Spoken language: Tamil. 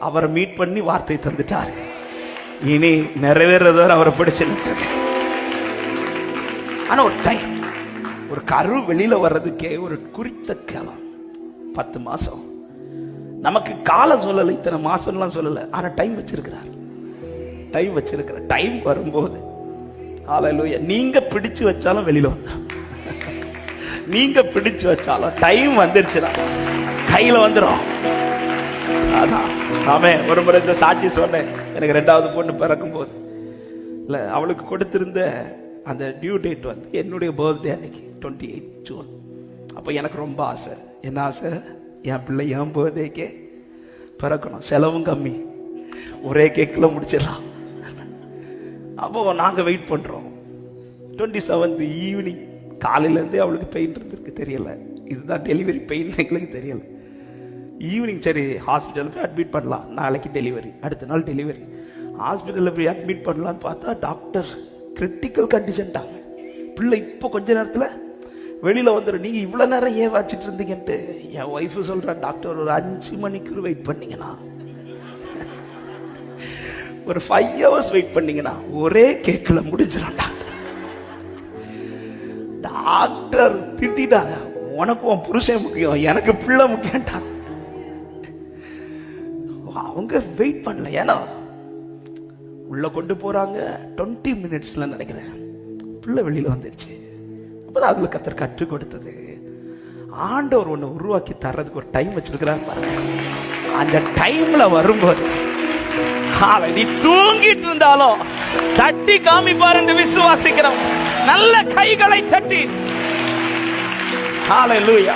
அவரை மீட் பண்ணி வார்த்தை தந்துட்டார். இனி நிறைவேறதவர் அவரை பிடிச்சு ஆனா ஒரு டைம் ஒரு கரு வெளியில வர்றதுக்கே ஒரு குறித்த காலம் பத்து மாசம். நமக்கு காலம் சொல்லலை இத்தனை மாசம்லாம் சொல்லல. ஆனா டைம் வச்சிருக்கிறார். டைம் வச்சிருக்கிற டைம் வரும்போது ஆலையிலூயா நீங்க பிடிச்சு வச்சாலும் வெளியில வந்தா. நீங்க பிடிச்சு வச்சாலும் டைம் வந்துருச்சுன்னா கையில வந்துடும் அதான் ஆமே ஒரு முறை இந்த சாட்சி சொன்னேன். எனக்கு ரெண்டாவது பொண்ணு பிறக்கும் போது இல்லை அவளுக்கு கொடுத்திருந்த அந்த டியூ டேட் வந்து என்னுடைய பர்த்டே அன்னைக்கு டுவெண்ட்டி எயிட் ஜூன் அப்போ எனக்கு ரொம்ப ஆசை. என்ன ஆசை? என் பிள்ளை என் பர்த்டேக்கே பிறக்கணும். செலவும் கம்மி. ஒரே கேக்கில் முடிச்சிடலாம். அப்போ நாங்கள் வெயிட் பண்ணுறோம் டுவெண்ட்டி செவன்த் ஈவினிங் காலையிலேருந்தே அவளுக்கு பெயின் இருந்திருக்கு. தெரியல. இதுதான் டெலிவரி பெயின் எங்களுக்கு தெரியலை. ஈவினிங் சரி ஹாஸ்பிட்டலில் போய் அட்மிட் பண்ணலாம். நாளைக்கு டெலிவரி அடுத்த நாள் டெலிவரி ஹாஸ்பிட்டலில் போய் அட்மிட் பண்ணலான்னு பார்த்தா டாக்டர் கிரிட்டிக்கல் கண்டிஷன்ட்டாங்க பிள்ளை இப்போ கொஞ்ச நேரத்தில் வெளியில் வந்துடும் நீங்கள் இவ்வளோ நேரம் ஏன் வச்சுட்டு இருந்தீங்கன்ட்டு? என் ஒய்ஃபு சொல்கிறா டாக்டர் ஒரு அஞ்சு மணிக்கு வெயிட் பண்ணிங்கன்னா. ஒரு ஃபைவ் ஹவர்ஸ் வெயிட் பண்ணீங்கன்னா ஒரே கேக்கில் முடிஞ்சிடும் டாக்டர் டாக்டர் திட்டாங்க உனக்கு உன் புருஷன் முக்கியம் எனக்கு பிள்ளை முக்கியம்டா. அவங்க வெயிட் பண்ணல. ஏன்னா உள்ள கொண்டு போறாங்க. டுவெண்ட்டி மினிட்ஸ்ல நினைக்கிறேன். பிள்ளை வெளியில வந்துருச்சு. அப்பதான் அதுல கத்தர் கற்றுக் கொடுத்தது. ஆண்டவர் ஒண்ணு உருவாக்கி தர்றதுக்கு ஒரு டைம் வச்சிருக்கிறார் பாருங்க. அந்த டைம்ல வரும்போது நீ தூங்கிட்டு இருந்தாலும் தட்டி காமிப்பார் என்று விசுவாசிக்கிறோம். நல்ல கைகளை தட்டி. ஹalleluya